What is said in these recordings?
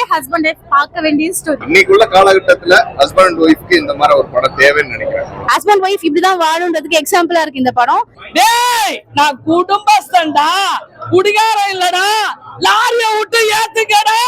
நிறைய husband wife பார்க்க வேண்டிய ஸ்டோரி இன்னைக்குள்ள காலகட்டத்துல ஹஸ்பண்ட் அண்ட் ஒய்ஃப்க்கு இந்த மாதிரி ஒரு படம் தேவைன்னு நினைக்கிறேன். ஹஸ்பண்ட் ஒய்ஃப் இப்படிதான் வாழுன்றதுக்கு எக்ஸாம்பிளா இருக்கு இந்த படம். டேய் நான் குடும்பஸ்தன்டா. குடிகாரம் இல்லடா. லாரிய விட்டு ஏத்துக்கடா.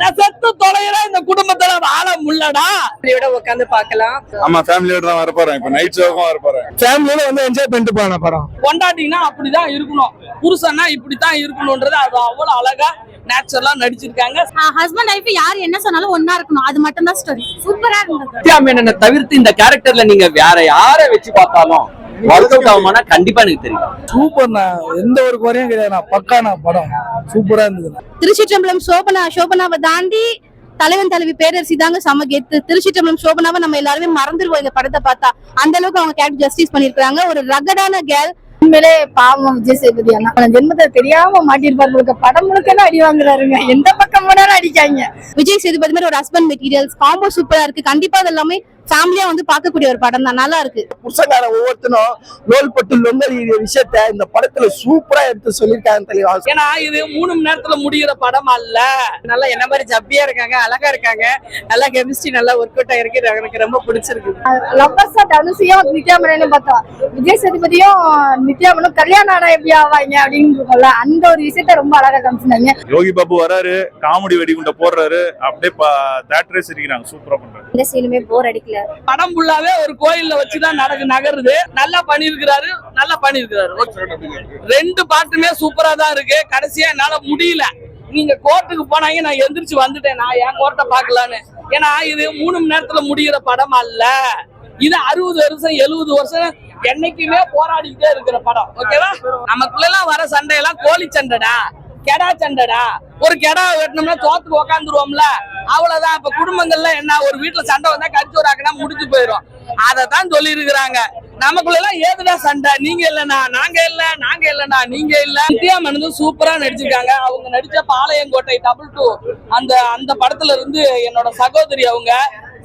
நான் செத்து தொலைகிறேன் இந்த குடும்பத்துல வாழ முள்ளடா ஃபேமிலியோட உட்காந்து பார்க்கலாம். ஆமா ஃபேமிலியோட தான் வர போறேன் இப்ப நைட் ஷோக்கும் வர போறேன் ஃபேமிலியோட வந்து என்ஜாய் பண்ணிட்டு போன படம். கொண்டாட்டிங்கன்னா அப்படிதான் இருக்கணும். புருஷன்னா இப்படித்தான் இருக்கணும்ன்றது அது அவ்வளவு அழகா நேச்சுரலா நடிச்சிருக்காங்க. ஹஸ்பண்ட் ஒய்ஃப் யார் என்ன சொன்னாலும் ஒன்னா இருக்கணும். அது மட்டும் தான் ஸ்டோரி சூப்பரா இருந்தது. தவிர்த்து இந்த கேரக்டர்ல நீங்க வேற யாரை வச்சு பார்த்தாலும் ஒர்க் அவுட் ஆகுமானா கண்டிப்பா எனக்கு தெரியும். சூப்பர்ண்ணா எந்த ஒரு குறையும் படம். சூப்பரா இருந்தது திருச்சிற்றம்பலம் சோபனா சோபனாவை தாண்டி தலைவன் தலைவி பேரரசி தாங்க செம கெத்து. திருச்சிற்றம்பலம் சோபனாவை நம்ம எல்லாருமே மறந்துடுவோம் இந்த படத்தை பார்த்தா. அந்த அளவுக்கு அவங்க கேரக்டர் ஜஸ்டிஸ் பண்ணிருக்காங்க ஒரு ரகடான கேர்ள் உண்மையிலே பாவம் விஜய் சேதுபதி அண்ணா ஜென்மத்தை தெரியாம மாட்டிருப்பாரு முழுக்க படம் முழுக்கன்னு அடி வாங்குறாருங்க? எந்த பக்கம் போனாலும் அடிக்காங்க. விஜய் சேதுபதி மாதிரி ஒரு ஹஸ்பண்ட் மெட்டீரியல்ஸ் காம்போ சூப்பரா இருக்கு. கண்டிப்பா அது எல்லாமே ஃபேமிலியா வந்து பார்க்கக்கூடிய ஒரு படம் தான். நல்லா இருக்கு. புருஷங்கார ஒவ்வொருத்தனும் லோல் பட்டு லொங்கல் விஷயத்த இந்த படத்துல சூப்பரா எடுத்து சொல்லியிருக்காங்க தெளிவா ஏன்னா இது மூணு மணி நேரத்துல முடிகிற படம் அல்ல. நல்லா என்ன மாதிரி ஜப்பியா இருக்காங்க அழகா இருக்காங்க. நல்லா கெமிஸ்ட்ரி நல்லா ஒர்க் அவுட் ஆயிருக்கு. எனக்கு ரொம்ப பிடிச்சிருக்கு. லவ்வர்ஸா தனுசியும் நித்யாமனு பார்த்தோம் விஜய் சேதுபதியும் நித்யாமனும் கல்யாணம் ஆனா எப்படி ஆவாங்க அப்படின்னு இருக்கும்ல அந்த ஒரு விஷயத்த ரொம்ப அழகா காமிச்சிருந்தாங்க. யோகி பாபு வராரு காமெடி வெடிகுண்ட போடுறாரு. அப்படியே தேட்டரே சிரிக்கிறாங்க. சூப்பரா பண்றாரு. இந்த சீனுமே போர் அடிக்கல. படம் ஃபுல்லாவே ஒரு கோயில்ல வச்சுதான் நடக்கு நகருது. நல்லா பண்ணிருக்கிறாரு நல்லா பண்ணிருக்கிறாரு ரெண்டு பாட்டுமே சூப்பரா தான் இருக்கு. கடைசியா என்னால முடியல. நீங்க கோர்ட்டுக்கு போனாங்க நான் எந்திரிச்சு வந்துட்டேன். நான் என் கோர்ட்டை பாக்கலான்னு ஏன்னா இது மூணு மணி நேரத்துல முடிகிற படம் அல்ல. இது அறுபது வருஷம் எழுபது வருஷம் என்னைக்குமே போராடிக்கிட்டே இருக்கிற படம். ஓகேவா நமக்குள்ள எல்லாம் வர சண்டையெல்லாம் கோழி சண்டைடா கெடா சண்டைடா. ஒரு கெடா வெட்டணும்னா தோத்துக்கு உக்காந்துருவோம்ல. அவ்வளவுதான். இப்ப குடும்பங்கள்ல என்ன ஒரு வீட்டுல சண்டை வந்தா ஒரு ஆக்கினா முடிஞ்சு போயிடும் அதை தான் சொல்லி இருக்கிறாங்க நமக்குள்ள எல்லாம் ஏதுடா சண்டை? நீங்க இல்லனா நாங்க இல்ல நாங்க இல்லனா நீங்க இல்ல. நித்யா மனது சூப்பரா நடிச்சிருக்காங்க. அவங்க நடிச்ச பாளையங்கோட்டை டபுள் டூ அந்த அந்த படத்துல இருந்து என்னோட சகோதரி அவங்க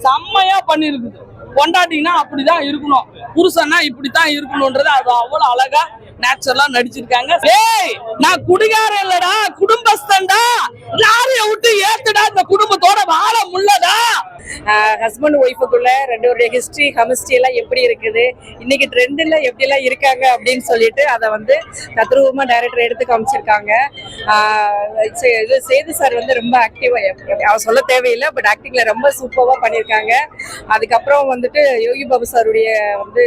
செம்மையா பண்ணிருக்குது கொண்டாட்டிங்கன்னா அப்படிதான் இருக்கணும். புருஷன்னா இப்படித்தான் இருக்கணும்ன்றது அது அவ்வளவு அழகா நேச்சுரலா நடிச்சிருக்காங்க. ஏய் நான் குடிகாரம் இல்லடா குடும்பஸ்தன்டா. லாரிய விட்டு ஏத்துடா இந்த குடும்பத்தோட வாழ முள்ளடா ஹஸ்பண்ட் ஒய்ஃபுக்குள்ள ரெண்டு பேருடைய ஹிஸ்டரி கெமிஸ்ட்ரி எல்லாம் எப்படி இருக்குது? இன்னைக்கு ட்ரெண்ட்ல எப்படி எல்லாம் இருக்காங்க அப்படின்னு சொல்லிட்டு அதை வந்து தத்ரூபமா டைரக்டர் எடுத்து காமிச்சிருக்காங்க. இது சேது சார் வந்து ரொம்ப ஆக்டிவா அவர் சொல்ல தேவையில்லை பட் ஆக்டிங்ல ரொம்ப சூப்பரா பண்ணியிருக்காங்க அதுக்கப்புறம் வந்துட்டு யோகி பாபு சாருடைய வந்து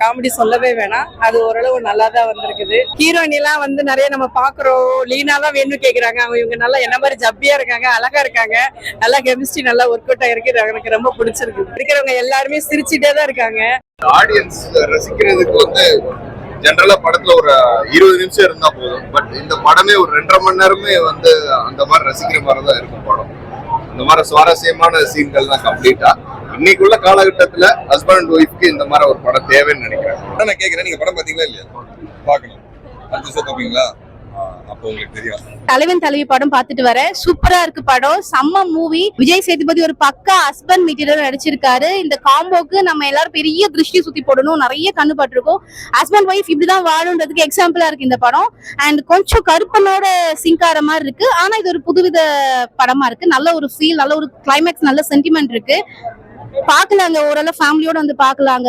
காமெடி சொல்லவே வேணாம். அது ஓரளவு நல்லா தான் வந்திருக்குது. ஹீரோயின் எல்லாம் வந்து நிறைய நம்ம பாக்குறோம் லீனா தான் வேணும்னு கேக்குறாங்க. அவங்க இவங்க நல்லா என்ன மாதிரி ஜப்பியா இருக்காங்க அழகா இருக்காங்க. நல்லா கெமிஸ்ட்ரி நல்லா ஒர்க் அவுட் ஆயிருக்கு. எனக்கு ரொம்ப பிடிச்சிருக்கு. இருக்கிறவங்க எல்லாருமே சிரிச்சுட்டே தான் இருக்காங்க. ஆடியன்ஸ் ரசிக்கிறதுக்கு வந்து ஜென்ரலா படத்துல ஒரு இருபது நிமிஷம் இருந்தா போதும். பட் இந்த படமே ஒரு ரெண்டரை மணி நேரமே வந்து அந்த மாதிரி ரசிக்கிற மாதிரி தான் இருக்கும் படம். இந்த மாதிரி சுவாரஸ்யமான சீன்கள் தான் கம்ப்ளீட்டா இன்னைக்குள்ள காலகட்டத்துல ஹஸ்பண்ட் அண்ட் ஒய்ஃப்க்கு இந்த மாதிரி ஒரு படம் தேவைன்னு நினைக்கிறேன். நான் கேக்குறேன். நீங்க படம் பாத்தீங்களா இல்லையா? பாக்கணும் அஞ்சு பாப்பீங்களா தலைவன் தலைவி படம் பார்த்துட்டு வரேன் சூப்பரா இருக்கு படம். செம்ம மூவி விஜய் சேதுபதி ஒரு பக்கா ஹஸ்பண்ட் மெட்டீரியல் நடிச்சிருக்காரு. இந்த காம்போக்கு நம்ம எல்லாரும் பெரிய திருஷ்டி சுத்தி போடணும். நிறைய கண்ணு பட்டிருக்கோம் ஹஸ்பண்ட் ஒய்ஃப் இப்படிதான் வாழுன்றதுக்கு எக்ஸாம்பிளா இருக்கு இந்த படம். அண்ட் கொஞ்சம் கருப்பனோட சிங்க் ஆற மாதிரி இருக்கு. ஆனா இது ஒரு புதுவித படமா இருக்கு. நல்ல ஒரு ஃபீல் நல்ல ஒரு கிளைமேக்ஸ் நல்ல சென்டிமெண்ட் இருக்கு. பாக்கலாங்க ஓரளவு ஃபேமிலியோட வந்து பாக்கலாங்க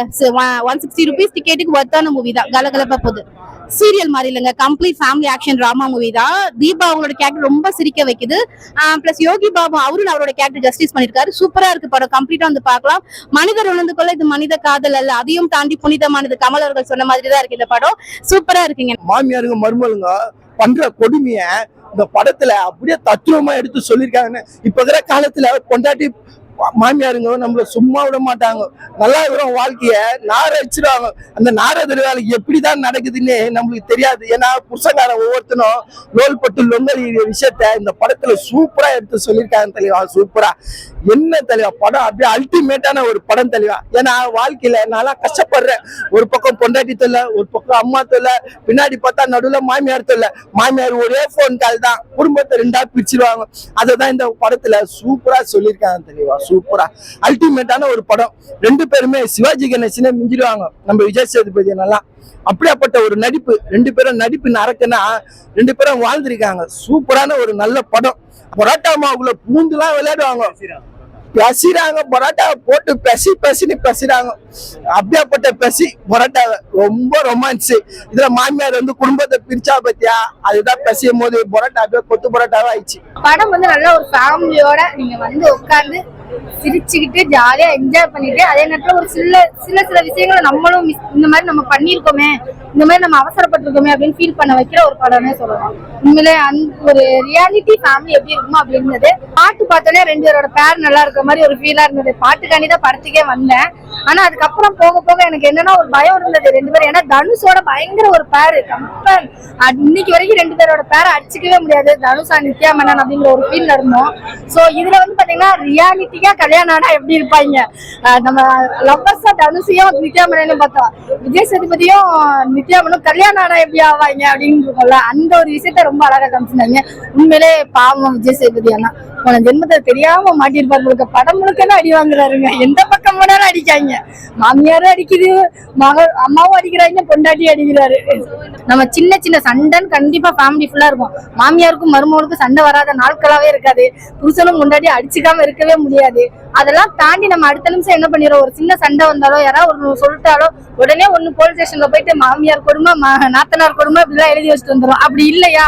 ஒன் சிக்ஸ்டி ருபீஸ் டிக்கெட்டுக்கு ஒர்த்தான மூவி தான். கலகலப்பா போகுது. சீரியல் மாதிரி இல்லைங்க. Complete family action drama movie தான். தீபா அவங்களோட கேரக்டர் ரொம்ப சிரிக்க வைக்குது. பிளஸ் யோகி பாபு அவரும் அவரோட கேரக்டர் ஜஸ்டிஸ் பண்ணிருக்காரு சூப்பரா இருக்கு படம். கம்ப்ளீட்டா வந்து பார்க்கலாம். மனிதர் உணர்ந்து கொள்ள இது மனித காதல் அல்ல. அதையும் தாண்டி புனிதமானது கமல் அவர்கள் சொன்ன மாதிரி தான் இருக்கு இந்த படம். சூப்பரா இருக்குங்க. மாமியாருங்க மருமலுங்க பண்ற கொடுமைய இந்த படத்துல அப்படியே தத்துவமா எடுத்து சொல்லியிருக்காங்கன்னு இப்ப இருக்கிற காலத்துல பொண்டாட்டி மாமியாருங்க நம்மள சும்மா விட மாட்டாங்க. நல்லா வரும் வாழ்க்கைய நார வச்சிருவாங்க அந்த நார வேலை எப்படிதான் நடக்குதுன்னு நம்மளுக்கு தெரியாது. ஏன்னா புருஷங்கார ஒவ்வொருத்தனும் லோல் பட்டு லொங்கல் விஷயத்த இந்த படத்துல சூப்பரா எடுத்து சொல்லியிருக்காங்க தெளிவா சூப்பரா. என்ன தெளிவா படம் அப்படியே அல்டிமேட்டான ஒரு படம் தெளிவா ஏன்னா வாழ்க்கையில நான்லாம் கஷ்டப்படுறேன். ஒரு பக்கம் பொண்டாட்டி தொல்லை ஒரு பக்கம் அம்மா தொல்லை பின்னாடி பார்த்தா நடுவில் மாமியார் தொல்லை. மாமியார் ஒரே போன் கால் தான். குடும்பத்தை ரெண்டா பிரிச்சிருவாங்க. அதை தான் இந்த படத்துல சூப்பரா சொல்லியிருக்காங்க தெளிவா சூப்பரா அல்டிமேட்டான ஒரு படம். ரெண்டு பேருமே சிவாஜி கணேசனே மிஞ்சிடுவாங்க. நம்ம விஜய் சேதுபதி நல்லா அப்படியாப்பட்ட ஒரு நடிப்பு. ரெண்டு பேரும் நடிப்பு நரக்குன்னா ரெண்டு பேரும் வாழ்ந்திருக்காங்க. சூப்பரான ஒரு நல்ல படம். பரோட்டா மாவுக்குள்ள பூந்துலாம் விளையாடுவாங்க. பசிறாங்க. பரோட்டா போட்டு பசி பசின்னு பசிறாங்க. அப்படியாப்பட்ட பெசி பரோட்டா ரொம்ப ரொமான்ஸ் இதுல மாமியார் வந்து குடும்பத்தை பிரிச்சா பத்தியா? அதுதான் பசியும் போது பரோட்டா அப்படியே கொத்து பரோட்டாவா ஆயிடுச்சு. படம் வந்து நல்ல ஒரு ஃபேமிலியோட நீங்க வந்து உட்கார்ந்து சிரிச்சுக்கிட்டு ஜாலியா என்ஜாய் பண்ணிட்டு அதே நேரத்துல ஒரு சில சில சில விஷயங்களை நம்மளும் இந்த மாதிரி நம்ம பண்ணியிருக்கோமே. இந்த மாதிரி நம்ம அவசரப்பட்டிருக்கோமே அப்படின்னு ஃபீல் பண்ண வைக்கிற ஒரு படம்னே சொல்லலாம். உண்மையிலே அந்த ஒரு ரியாலிட்டி ஃபேமிலி எப்படி இருக்குமோ அப்படி இருந்தது. பாட்டு பார்த்தோன்னே ரெண்டு பேரோட பேர் நல்லா இருக்கிற மாதிரி ஒரு ஃபீலா இருந்தது. பாட்டுக்காண்டி தான் படத்துக்கே வந்தேன். ஆனா அதுக்கப்புறம் போக போக எனக்கு என்னன்னா ஒரு பயம் இருந்தது ரெண்டு பேரும். ஏன்னா தனுஷோட பயங்கர ஒரு பேரு கம்பேர் இன்னைக்கு வரைக்கும் ரெண்டு பேரோட பேரை அடிச்சுக்கவே முடியாது. தனுஷா நித்யா மேனன் அப்படிங்கிற ஒரு ஃபீல் இருந்தோம். சோ இதுல வந்து பாத்தீங்கன்னா ரியாலிட்டியா கல்யாணம் ஆனா எப்படி இருப்பாங்க? நம்ம லவ்வர்ஸா தனுஷையும் நித்யா மேனனும் பார்த்தோம் விஜய் சேதுபதியும் நித்யா மேனும் கல்யாணம் ஆனா எப்படி ஆவாங்க அப்படின்னு இருக்கும்ல அந்த ஒரு விஷயத்த ரொம்ப அழகா காமிச்சிருந்தாங்க. உண்மையிலே பாவம் விஜய் சேதுபதி அண்ணா. போன ஜென்மத்தை தெரியாம மாட்டிருப்பாரு முழுக்க படம் முழுக்க அடி வாங்குறாருங்க? எந்த பக்கம் போனாலும் அடிக்காங்க. மாமியாரும் அடிக்குது மக அம்மாவும் அடிக்கிறாங்க பொண்டாட்டி அடிக்கிறாரு. நம்ம சின்ன சின்ன சண்டைன்னு கண்டிப்பா ஃபேமிலி ஃபுல்லா இருக்கும். மாமியாருக்கும் மருமகளுக்கும் சண்டை வராத நாட்களாவே இருக்காது. புருஷனும் முன்னாடி அடிச்சுக்காம இருக்கவே முடியாது. அதெல்லாம் தாண்டி நம்ம அடுத்த நிமிஷம் என்ன பண்ணிடுறோம்? ஒரு சின்ன சண்டை வந்தாலோ யாராவது ஒரு சொல்லிட்டாலோ உடனே ஒண்ணு போலீஸ் ஸ்டேஷன்ல போயிட்டு மாமியார் கொடுமை நாத்தனார் கொடுமை இப்படிலாம் எழுதி வச்சுட்டு வந்துடும் அப்படி இல்லையா?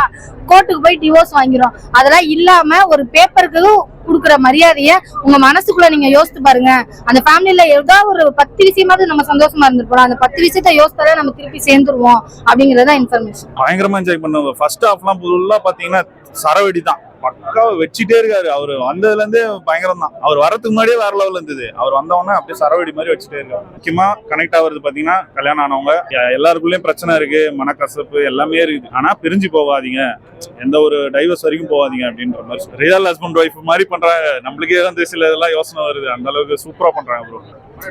கோர்ட்டுக்கு போய் டிவோர்ஸ் வாங்கிடும் அதெல்லாம் இல்லாம ஒரு பேப்பருக்கு கொடுக்குற மரியாதைய உங்க மனசுக்குள்ள நீங்க யோசித்து பாருங்க. அந்த ஃபேமிலியில ஏதாவது ஒரு பத்து விஷயமாவது நம்ம சந்தோஷமா இருந்திருப்போம் அந்த பத்து விஷயத்த யோசித்தாலே நம்ம திருப்பி சேர்ந்துருவோம் அப்படிங்கறத இன்ஃபர்மேஷன் பயங்கரமா என்ஜாய் பண்ணுவோம். ஃபர்ஸ்ட் ஹாஃப்லாம் ஃபுல்லா பாத்தீங்கன்னா சரவெடி தான் பக்காவை வச்சுட்டே இருக்காரு. அவர் வந்ததுல இருந்தே பயங்கரம் தான் அவர் வரதுக்கு முன்னாடியே வேற லெவல் இருந்தது. அவர் வந்தவொடனே அப்படியே சரவடி மாதிரி வச்சுட்டே இருக்காரு. முக்கியமா கனெக்ட் ஆகுறது பாத்தீங்கன்னா கல்யாணம் ஆனவங்க எல்லாருக்குள்ளயும் பிரச்சனை இருக்கு மனக்கசப்பு எல்லாமே இருக்குது. ஆனா பிரிஞ்சு போகாதீங்க. எந்த ஒரு டைவர்ஸ் வரைக்கும் போகாதீங்க அப்படின்ற மாதிரி ரியல் ஹஸ்பண்ட் ஒய்ஃப் மாதிரி பண்றாங்க. நம்மளுக்கே வந்து சில இதெல்லாம் யோசனை வருது. அந்த அளவுக்கு சூப்பரா பண்றாங்க ப்ரோ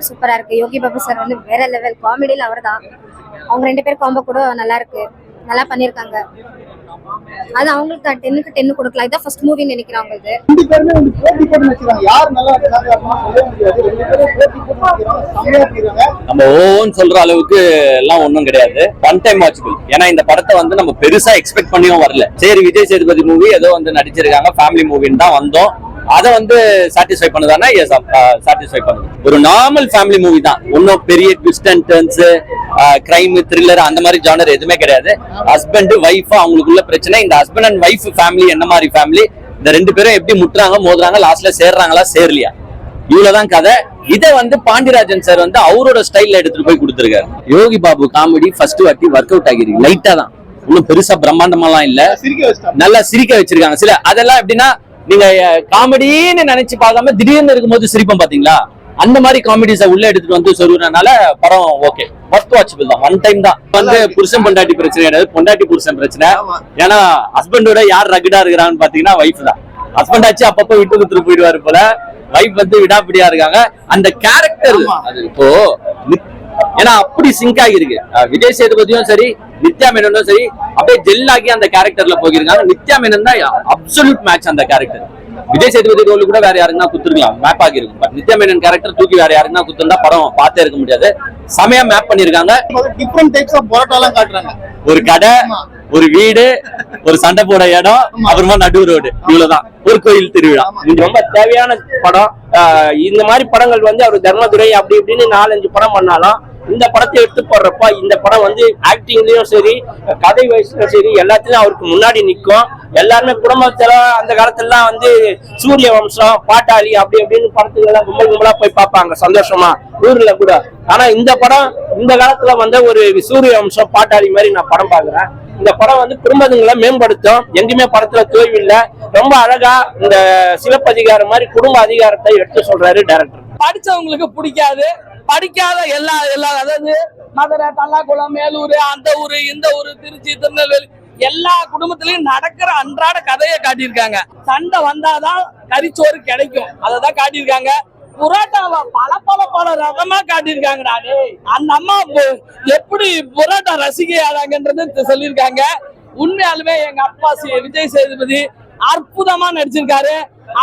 சூப்பரா இருக்கு. யோகி பாபு சார் வந்து வேற லெவல் காமெடியில அவர் தான் அவங்க ரெண்டு பேர் காம்போ கூட நல்லா இருக்கு. நல்லா பண்ணிருக்காங்க அது அவங்களுக்கு டென்னுக்கு டென்னு கொடுக்கலாம் இதான் ஃபர்ஸ்ட் மூவின்னு நினைக்கிறேன் அவங்களுக்கு. ரெண்டு பேருமே வந்து போட்டி போட்டு வச்சுக்காங்க யார் நல்லா இருக்காங்க அப்படின்னு சொல்ல முடியாது. ரெண்டு பேரும் போட்டி போட்டு வச்சுக்கிறாங்க செம்மையா இருக்கிறாங்க நம்ம ஓன்னு சொல்ற அளவுக்கு எல்லாம் ஒண்ணும் கிடையாது. One time watchable. ஏன்னா இந்த படத்தை வந்து நம்ம பெருசா எக்ஸ்பெக்ட் பண்ணியும் வரல. சரி விஜய் சேதுபதி மூவி ஏதோ வந்து நடிச்சிருக்காங்க. ஃபேமிலி மூவின்னு தான் வந்தோம். அதை வந்து சாட்டிஸ்ஃபை பண்ணுதானா எஸ் சாட்டிஸ்ஃபை பண்ணுது ஒரு நார்மல் ஃபேமிலி மூவி தான். ஒன்றும் பெரிய twist and turns crime thriller அந்த மாதிரி ஜானர் எதுவுமே கிடையாது. ஹஸ்பண்ட் ஒய்ஃப் அவங்களுக்குள்ள பிரச்சனை. இந்த ஹஸ்பண்ட் அண்ட் ஒய்ஃப் ஃபேமிலி என்ன மாதிரி ஃபேமிலி இந்த ரெண்டு பேரும் எப்படி முட்டுறாங்க மோதுறாங்க லாஸ்ட்ல சேர்றாங்களா சேரலையா? இவ்வளவுதான் கதை. இதை வந்து பாண்டியராஜன் சார் வந்து அவரோட ஸ்டைல்ல எடுத்துட்டு போய் கொடுத்திருக்காரு. யோகி பாபு காமெடி ஃபர்ஸ்ட் வாட்டி ஒர்க் அவுட் ஆகிருக்கு லைட்டா தான். ஒன்றும் பெருசா பிரம்மாண்டமாலாம் இல்ல. நல்லா சிரிக்க வச்சிருக்காங்க. சில அதெல்லாம் எப்படின்னா நீங்க காமெடின்னு நினைச்சு பார்க்காம திடீர்னு இருக்கும்போது சிரிப்போம் பாத்தீங்களா? அந்த மாதிரி காமெடிஸை உள்ள எடுத்துட்டு வந்து சொல்றதுனால படம் ஓகே ஃபர்ஸ்ட் வாட்சபிள் தான். ஒன் டைம் தான். வந்து புருஷன் பொண்டாட்டி பிரச்சனை கிடையாது. பொண்டாட்டி புருஷன் பிரச்சனை. ஏன்னா ஹஸ்பண்டோட யார் ரகுடா இருக்கிறான்னு பாத்தீங்கன்னா ஒய்ஃப் தான். ஹஸ்பண்ட் ஆச்சு அப்பப்போ விட்டு கொடுத்துட்டு போயிடுவாரு போல. ஒய்ஃப் வந்து விடாப்பிடியா இருக்காங்க. அந்த கேரக்டர் அது இப்போ ஏன்னா அப்படி சிங்க் ஆகிருக்கு விஜய் சேதுபதியும் சரி நித்யா மேனனும் சரி அப்படியே ஜெல் ஆகி அந்த கேரக்டர்ல போயிருக்காங்க. நித்யா மேனன் தான் அப்சல்யூட் மேட்ச் அந்த கேரக்டர் விஜய் சேதுபதி ரோல் கூட வேற யாருன்னா குத்துருக்கலாம் மேப் ஆகிருக்கும் பட் நித்யா மேனன் கேரக்டர் தூக்கி வேற யாருன்னா குத்துருந்தா படம் பார்த்தே இருக்க முடியாது. செமையா மேப் பண்ணிருக்காங்க. டிஃப்ரெண்ட் டைப்ஸ் ஆஃப் பரோட்டாலாம் காட்டுறாங்க. ஒரு கடை ஒரு வீடு ஒரு சண்டை போட இடம் அப்புறமா நடு ரோடு. இவ்வளவுதான். ஒரு கோயில் திருவிழா. இது ரொம்ப தேவையான படம். ஆஹ் இந்த மாதிரி படங்கள் வந்து அவர் தர்மதுரை அப்படி இப்படின்னு நாலஞ்சு படம் பண்ணாலும் இந்த படத்தை எடுத்து போடுறப்ப இந்த படம் வந்து ஆக்டிங்லயும் சரி கதை வயசுலயும் சரி எல்லாத்துலயும் அவருக்கு முன்னாடி நிற்கும் எல்லாருமே குடும்பத்துல அந்த காலத்துலலாம் வந்து சூரிய வம்சம் பாட்டாளி அப்படி அப்படின்னு படத்துக்கு எல்லாம் கும்பல் கும்பலா போய் பார்ப்பாங்க சந்தோஷமா ஊர்ல கூட. ஆனா இந்த படம் இந்த காலத்துல வந்து ஒரு சூரிய வம்சம் பாட்டாளி மாதிரி நான் படம் பாக்குறேன் இந்த படம் வந்து குடும்பங்களை மேம்படுத்தும். எங்கேயுமே படத்துல தோய்வு இல்லை ரொம்ப அழகா இந்த சிலப்பதிகாரம் மாதிரி குடும்ப அதிகாரத்தை எடுத்து சொல்றாரு டேரக்டர் படிச்சவங்களுக்கு பிடிக்காது. படிக்காத எல்லா எல்லா அதாவது மதுரை தல்லாக்குளம் மேலூர் அந்த ஊர் இந்த ஊர் திருச்சி திருநெல்வேலி எல்லா குடும்பத்திலையும் நடக்கிற அன்றாட கதையை காட்டியிருக்காங்க. சண்டை வந்தாதான் கறிச்சோறு கிடைக்கும். அதை தான் காட்டியிருக்காங்க. புரோட்டாவை பல பல பல ரகமா காட்டியிருக்காங்கடா அந்த அம்மா எப்படி புரோட்டா ரசிகையாராங்கன்றது சொல்லியிருக்காங்க. உண்மையாலுமே எங்க அப்பா விஜய் சேதுபதி அற்புதமா நடிச்சிருக்காரு.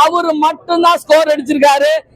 அவரு மட்டும்தான் ஸ்கோர் அடிச்சிருக்காரு.